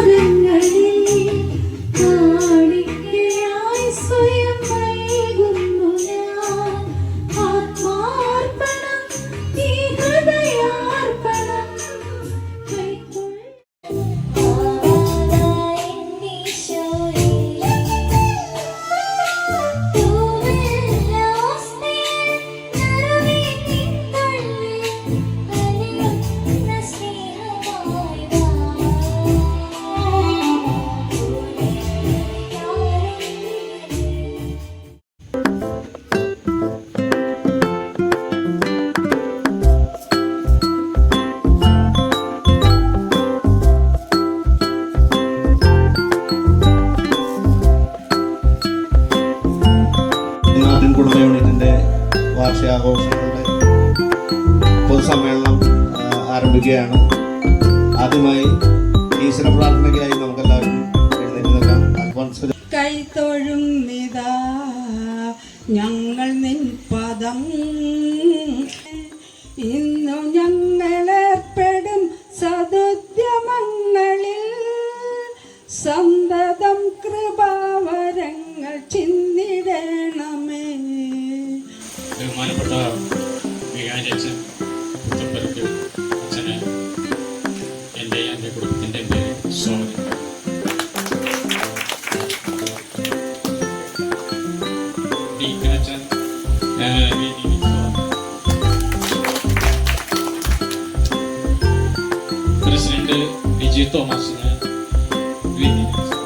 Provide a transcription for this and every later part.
പാദങ്ങളിൽ പൊതുസമ്മേളനം ആ, ആരംഭിക്കുകയാണ്. ആദ്യമായി ഈശ്വര പ്രാർത്ഥനയ്ക്കായി നമുക്കെല്ലാവരും എഴുന്നേറ്റ് നിൽക്കാം അൽഫോൻസ് കൈത്തൊഴും നിതാ ഞങ്ങൾ നിൻ പദം. ഇന്നു ഞങ്ങളേർപ്പെടും സതുദ്യമങ്ങളിൽ. സന്തതം കൃപാവരങ്ങൾ ചിന്തിടണമേ ബഹുമാനപ്പെട്ട വികാരിയച്ഛൻ えー、いいそう。苦しんトーマス申ね。ウィンデです。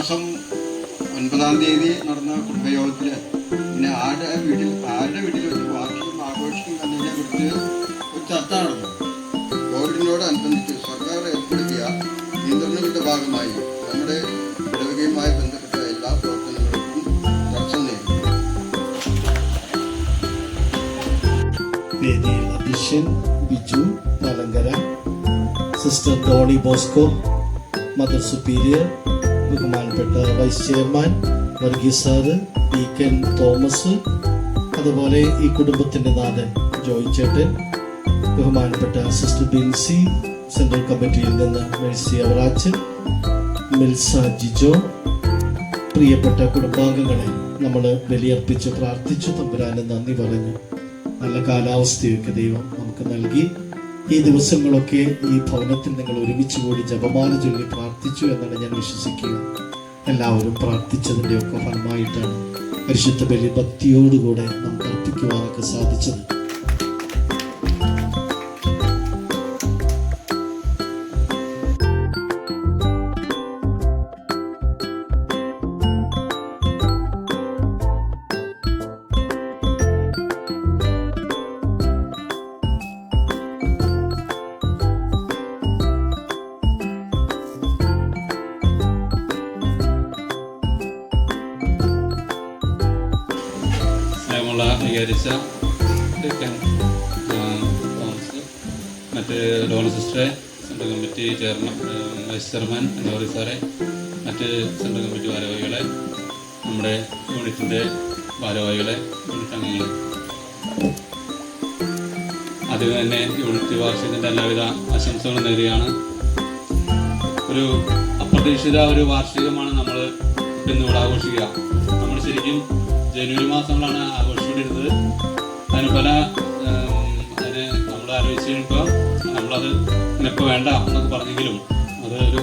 മാസം ഒൻപതാം തീയതി നടന്ന കുടുംബയോഗത്തിൽ പിന്നെ ആരുടെ വീട്ടിൽ ആരുടെ വീട്ടിൽ വെച്ച് വാർഷികം ആഘോഷിക്കും എന്നതിനെ കുറിച്ച് ഒരു ചർച്ച നടന്നു. കോവിഡിനോടനുബന്ധിച്ച് സർക്കാർ ഏർപ്പെടുത്തിയ നിയന്ത്രണങ്ങളുടെ ഭാഗമായി നമ്മുടെ ഇടവകയുമായി ബന്ധപ്പെട്ട എല്ലാ പ്രവർത്തനങ്ങൾക്കും ചർച്ച നേടി sister Tony Bosco mother superior ബഹുമാനപ്പെട്ട vice chairman Varghese sir Ken Thomas അതുപോലെ ഈ കുടുംബത്തിന്റെ നാഥൻ ജോയ് ചേട്ടൻ ബഹുമാനപ്പെട്ട സിസ്റ്റർ ബിൻസി സെൻട്രൽ കമ്മിറ്റിയിൽ നിന്ന് മേഴ്സി അവറാച്ചൻ മിൽസ ജിജോ പ്രിയപ്പെട്ട കുടുംബാംഗങ്ങളെ നമ്മൾ ബലിയർപ്പിച്ച് പ്രാർത്ഥിച്ചു തമ്പുരാന് നന്ദി പറഞ്ഞു. നല്ല കാലാവസ്ഥയൊക്കെ ദൈവം നമുക്ക് നൽകി. ഈ ദിവസങ്ങളൊക്കെ ഈ ഭവനത്തിൽ നിങ്ങൾ ഒരുമിച്ച് കൂടി ജപമാല ചൊല്ലി പ്രാർത്ഥിച്ചു എന്നാണ് ഞാൻ വിശ്വസിക്കുക. എല്ലാവരും പ്രാർത്ഥിച്ചതിന്റെയൊക്കെ ഫലമായിട്ടാണ് പരിശുദ്ധ ബലി ഭക്തിയോടുകൂടെ നമുക്ക് അർപ്പിക്കുവാനൊക്കെ സാധിച്ചത്. തോമസ് മറ്റ് ഡോണ സിസ്റ്ററെ central committee chairman vice chairman Lori സാറെ മറ്റ് സെൻട്രൽ കമ്മിറ്റി ഭാരവാഹികളെ നമ്മുടെ യൂണിറ്റിന്റെ ഭാരവാഹികളെ യൂണിറ്റ് അംഗങ്ങൾ ആദ്യം തന്നെ യൂണിറ്റ് വാർഷികത്തിന്റെ എല്ലാവിധ ആശംസകളും നേരുകയാണ്. ഒരു അപ്രതീക്ഷിത ഒരു വാർഷികമാണ് നമ്മൾ ഇന്നിവിടെ ആഘോഷിക്കുക. നമ്മൾ ശരിക്കും ജനുവരി മാസങ്ങളാണ് ആഘോഷിച്ചുകൊണ്ടിരുന്നത് അതിന് പല അതിന് നമ്മൾ ആലോചിച്ച് കഴിയുമ്പോൾ നമ്മളത് ഇന്നിപ്പോൾ വേണ്ട എന്നൊക്കെ പറഞ്ഞെങ്കിലും അത് ഒരു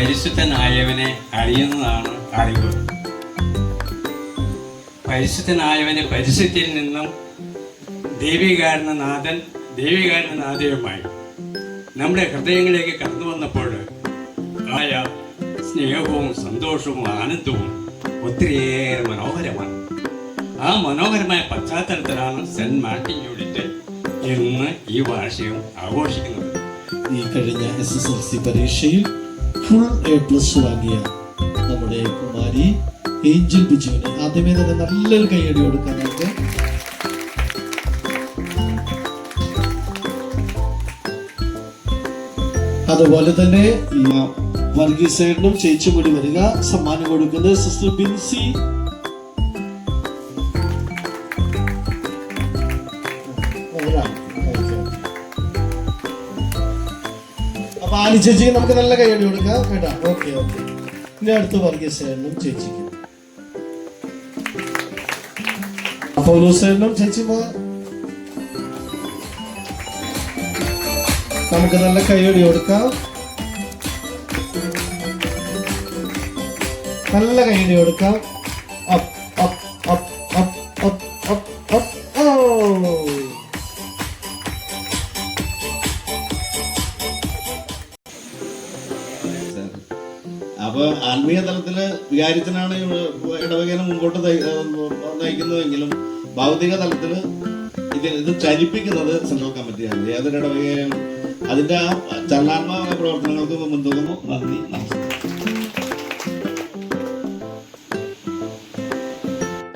പരിശുദ്ധനായവനെ അറിയുന്നതാണ് അറിവ്. പരിശുദ്ധനായവനെ പരിശുദ്ധിയിൽ നിന്നും ദേവികാരണനാഥൻ ദേവികാരണനാഥയുമായി ദേവികാരണ നാഥയുമായി നമ്മുടെ ഹൃദയങ്ങളിലേക്ക് കടന്നു വന്നപ്പോൾ ആയ സ്നേഹവും സന്തോഷവും ആനന്ദവും ഒത്തിരിയേറെ മനോഹരമാണ്. ആ മനോഹരമായ പശ്ചാത്തലത്തിലാണ് സെന്റ് മാർട്ടിൻ യൂണിറ്റ് ഇന്ന് ഈ വാർഷികം ആഘോഷിക്കുന്നത്. ഈ കഴിഞ്ഞ എസ് എസ് എൽ സി പരീക്ഷയിൽ ഫുൾ എ പ്ലസ് വാങ്ങിയ നമ്മുടെ കുമാരി ഏഞ്ചൽ ബിജുവിന് ആദ്യമേ തന്നെ നല്ലൊരു കൈയടി കൊടുക്കാൻ നമുക്ക് അതുപോലെ തന്നെ വർഗീസ് വർഗീസേട്ടനും ചേച്ചി കൂടി വരിക. സമ്മാനം കൊടുക്കുന്നത് സിസ്റ്റർ ബിൻസി ആലി ചേച്ചിക്ക് നമുക്ക് നല്ല കൈയടി കൊടുക്കാം. കേട്ടാ? Okay okay. ഇനി അടുത്ത് വർഗീസേനും ചേച്ചിക്ക്. പൗലോസേനും ചേച്ചി പോ നമുക്ക് നല്ല കൈയടി കൊടുക്കാം. നല്ല കൈയടി കൊടുക്കാം. Up up up up up up up ഓ. ആത്മീയ തലത്തിൽ വികാരിച്ചനാണ് ഇടവകേനെ മുമ്പോട്ട് നയി- നയിക്കുന്നതെങ്കിലും ഭൗതിക തലത്തിൽ ഇത് ഇത് ചലിപ്പിക്കുന്നത് സെൻട്രൽ കമ്മിറ്റിയാണ്. ഏതൊരു ഇടവകയും അതിന്റെ ആ ചലനാത്മക പ്രവർത്തനങ്ങൾക്ക് മുൻതൂക്കം നന്ദി നമസ്കാരം.